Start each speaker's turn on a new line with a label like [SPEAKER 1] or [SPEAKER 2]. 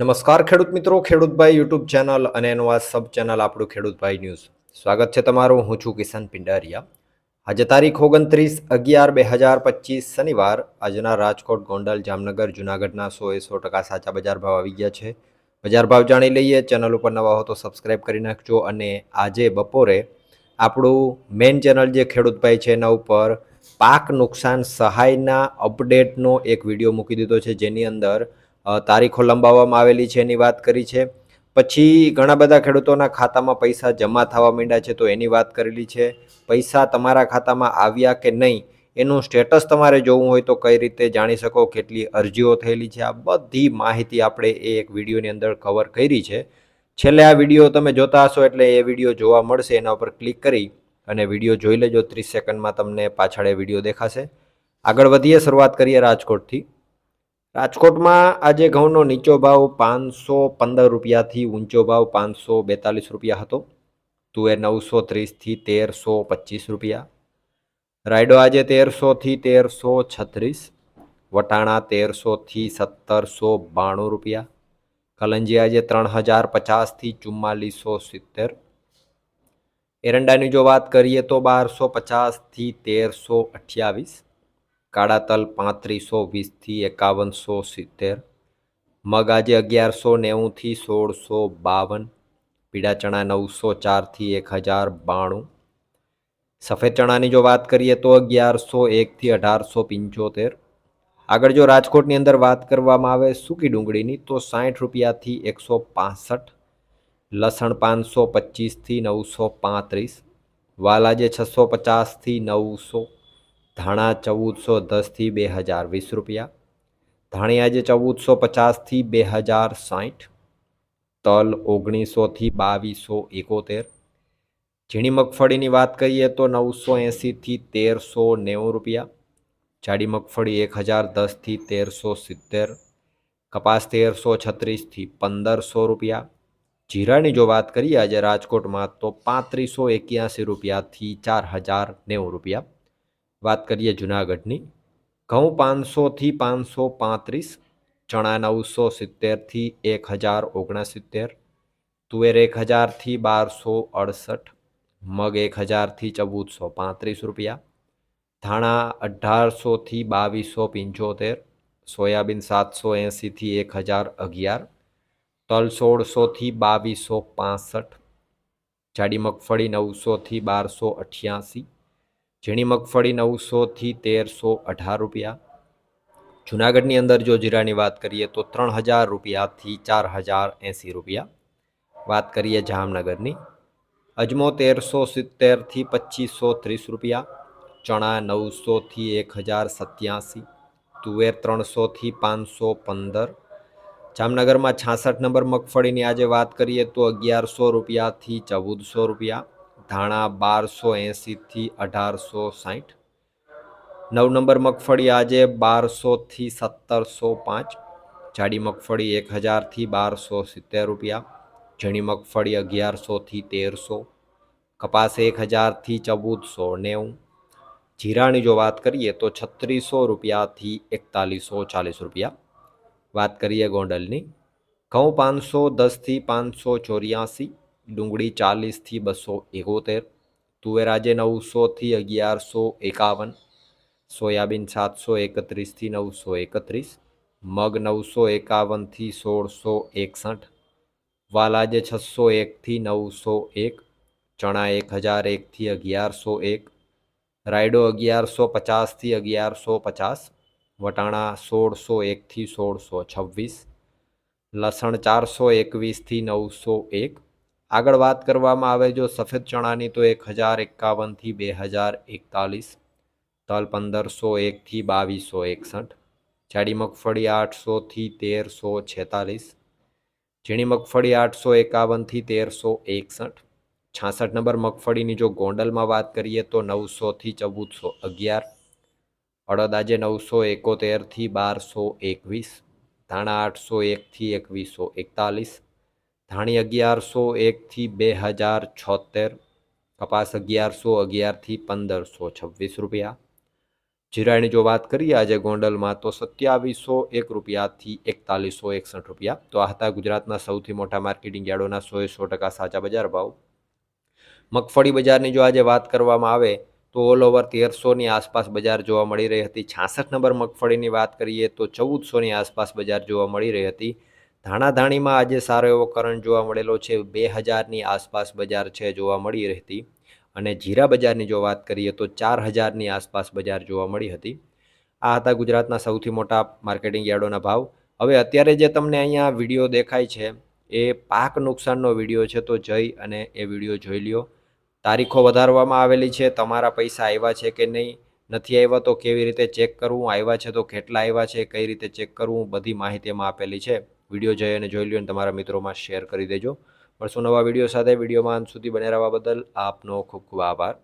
[SPEAKER 1] નમસ્કાર ખેડૂત મિત્રો ખેડૂતભાઈ યુટ્યુબ ચેનલ અને એનું આ સબ ચેનલ આપણું ખેડૂતભાઈ ન્યૂઝ સ્વાગત છે તમારું, હું છું કિશન પિંડારિયા. આજે તારીખ ઓગણત્રીસ અગિયાર બે હજાર પચીસ શનિવાર. આજના રાજકોટ, ગોંડલ, જામનગર, જુનાગઢના સો એ સો ટકા સાચા બજાર ભાવ આવી ગયા છે. બજાર ભાવ જાણી લઈએ ચેનલ ઉપર નવા હો તો સબસ્ક્રાઈબ કરી નાખજો અને આજે બપોરે આપણું મેઇન ચેનલ જે ખેડૂતભાઈ છે એના ઉપર પાક નુકસાન સહાયના અપડેટનો એક વીડિયો મૂકી દીધો છે. જેની અંદર તારીખો લંબાવવામાં આવેલી છે એની વાત કરી છે. પછી ઘણા બધા ખેડૂતોના ખાતામાં પૈસા જમા થવા માંડ્યા છે તો એની વાત કરેલી છે. પૈસા તમારા ખાતામાં આવ્યા કે નહીં એનું સ્ટેટસ તમારે જોવું હોય તો કઈ રીતે જાણી શકો, કેટલી અરજીઓ થયેલી છે, આ બધી માહિતી આપણે એ એક વિડીયોની અંદર કવર કરી છે. છેલ્લે આ વીડિયો તમે જોતા હશો એટલે એ વીડિયો જોવા મળશે, એના ઉપર ક્લિક કરી અને વીડિયો જોઈ લેજો, ત્રીસ સેકન્ડમાં તમને પાછળ એ વીડિયો દેખાશે. આગળ વધીએ, શરૂઆત કરીએ રાજકોટથી. રાજકોટમાં આજે ઘઉંનો નીચો ભાવ પાંચસો પંદર રૂપિયાથી ઊંચો ભાવ પાંચસો બેતાલીસ રૂપિયા હતો. તુવેર નવસો ત્રીસથી તેરસો પચીસ રૂપિયા. રાયડો આજે તેરસોથી તેરસો છત્રીસ. વટાણા તેરસોથી સત્તરસો બાણું રૂપિયા. કલંજી આજે ત્રણ હજાર પચાસથી ચુમ્માલીસો સિત્તેર. એરંડાની જો વાત કરીએ તો બારસો પચાસથી તેરસો અઠ્યાવીસ. કાળા તલ પાંત્રીસો વીસથી એકાવનસો સિત્તેર, મગ આજે અગિયારસો નેવુંથી સોળસો બાવન, પીળા ચણા નવસો ચારથી એક હજાર બાણું. સફેદ ચણાની જો વાત કરીએ તો અગિયારસો એકથી અઢારસો પંચોતેર. આગળ જો રાજકોટની અંદર વાત કરવામાં આવે સૂકી ડુંગળીની તો સાઠ રૂપિયાથી એકસો પાસઠ, લસણ પાંચસો પચીસથી નવસો પાંત્રીસ વાલાજે છસો પચાસથી નવસો ધાણા ચૌદસો દસથી બે હજાર વીસ રૂપિયા ધાણી આજે ચૌદસો પચાસથી બે હજાર સાઠ, તલ ઓગણીસોથી બાવીસો એકોતેર, ઝીણી મગફળીની વાત કરીએ તો નવસો એંસીથી તેરસો નેવું રૂપિયા, જાડી મગફળી એક હજાર દસથી તેરસો સિત્તેર, કપાસ તેરસો છત્રીસથી પંદરસો રૂપિયા. જીરાની જો વાત કરીએ આજે રાજકોટમાં તો પાંત્રીસો એક્યાસી રૂપિયાથી ચાર હજાર નેવું રૂપિયા. વાત કરીએ જુનાગઢની. ઘઉં પાંચસોથી પાંચસો પાંત્રીસ, ચણા નવસો સિત્તેરથી એક હજાર ઓગણસિત્તેર, તુવેર એક હજારથી બારસો અડસઠ, મગ એક હજારથી ચૌદસો પાંત્રીસ રૂપિયા, ધાણા અઢારસોથી બાવીસો પંચોતેર, સોયાબીન સાતસો એંસીથી એક હજાર અગિયાર, તલ સોળસોથી બાવીસો પાસઠ, જાડી મગફળી નવસોથી બારસો અઠ્યાસી ઝીણી મગફળી નવસોથી તેરસો અઢાર રૂપિયા. જુનાગઢની અંદર જો જીરાની વાત કરીએ તો ત્રણ હજાર રૂપિયાથી ચાર હજાર એંસી રૂપિયા. વાત કરીએ જામનગરની. અજમો તેરસો સિત્તેરથી પચીસો ત્રીસ રૂપિયા. ચણા નવસોથી એક હજાર સત્યાસી. તુવેર ત્રણસોથી પાંચસો પંદર. જામનગરમાં છાસઠ નંબર મગફળીની આજે વાત કરીએ તો અગિયારસો રૂપિયાથી ચૌદસો રૂપિયા. ધાણા બારસો એંસીથી અઢારસો સાઠ નવ નંબર મગફળી આજે બારસોથી સત્તરસો પાંચ. જાડી મગફળી એક હજારથી બારસો સિત્તેર રૂપિયા. ઝીણી મગફળી અગિયારસોથી તેરસો. કપાસ એક હજારથી ચૌદસો નેવું. જીરાની જો વાત કરીએ તો છત્રીસો રૂપિયાથી એકતાલીસો ચાલીસ રૂપિયા. વાત કરીએ ગોંડલની. ઘઉં પાંચસો દસથી પાંચસો ચોર્યાસી. ડુંગળી ચાલીસથી બસો એકોતેર, તુવેરાજે નવસોથી અગિયારસો એકાવન, સોયાબીન સાતસો એકત્રીસથી નવસો એકત્રીસ, મગ નવસો એકાવનથી સોળસો એકસઠ, વાલાજે છસો એકથી નવસો એક, ચણા એક હજાર એકથી અગિયારસો એક, રાયડો અગિયારસો પચાસથી અગિયારસો પચાસ, વટાણા સોળસો એકથી સોળસો છવ્વીસ, લસણ ચારસો એકવીસથી નવસો એક આગળ વાત કરવામાં આવે જો સફેદ ચણાની તો એક હજાર એકાવનથી બે હજાર એકતાલીસ, તલ પંદરસો એકથી બાવીસો એકસઠ, જાડી મગફળી આઠસોથી તેરસો છેતાલીસ, ઝીણી મગફળી આઠસો એકાવનથી તેરસો એકસઠ, છાસઠ નંબર મગફળીની જો ગોંડલમાં વાત કરીએ તો નવસોથી ચૌદસો અગિયાર, અડદ આજે નવસો એકોતેરથી બારસો એકવીસ, ધાણા આઠસો એકથી એકવીસો એકતાલીસ ધાણી અગિયારસો એકથી બે હજાર છોતેર, કપાસ અગિયારસો અગિયારથી પંદરસો છવ્વીસ રૂપિયા. જીરાની જો વાત કરીએ, આજે ગોંડલમાં તો સત્યાવીસો એક રૂપિયાથી એકતાલીસો એકસઠ રૂપિયા. તો આ હતા ગુજરાતના સૌથી મોટા માર્કેટિંગ યાર્ડોના સોએ સો ટકા સાચા બજાર ભાવ. મગફળી બજારની જો આજે વાત કરવામાં આવે, તો ઓલ ઓવર તેરસોની આસપાસ બજાર જોવા મળી રહી હતી. છાસઠ નંબર મગફળીની વાત કરીએ, તો ચૌદસોની આસપાસ બજાર જોવા મળી રહી હતી. ધાણાધાણીમાં આજે સારો એવો કરંટ જોવા મળેલો છે. બે હજારની આસપાસ બજાર છે જોવા મળી રહેતી. અને જીરા બજારની જો વાત કરીએ તો ચાર હજારની આસપાસ બજાર જોવા મળી હતી. આ હતા ગુજરાતના સૌથી મોટા માર્કેટિંગ યાર્ડોના ભાવ. હવે અત્યારે જે તમને અહીંયા વીડિયો દેખાય છે, એ પાક નુકસાનનો વીડિયો છે તો જઈ અને એ વીડિયો જોઈ લ્યો. તારીખો વધારવામાં આવેલી છે, તમારા પૈસા આવ્યા છે કે નહીં, નથી આવ્યા તો કેવી રીતે ચેક કરવું, આવ્યા છે તો કેટલા આવ્યા છે, કઈ રીતે ચેક કરવું, બધી માહિતીમાં આપેલી છે. વીડિયો જઈ અને જોઈ લ્યો અને તમારા મિત્રોમાં શેર કરી દેજો. મળશું નવા વીડિયો સાથે. વિડીયોમાં અંત સુધી બને રહેવા બદલ આપનો ખૂબ ખૂબ આભાર.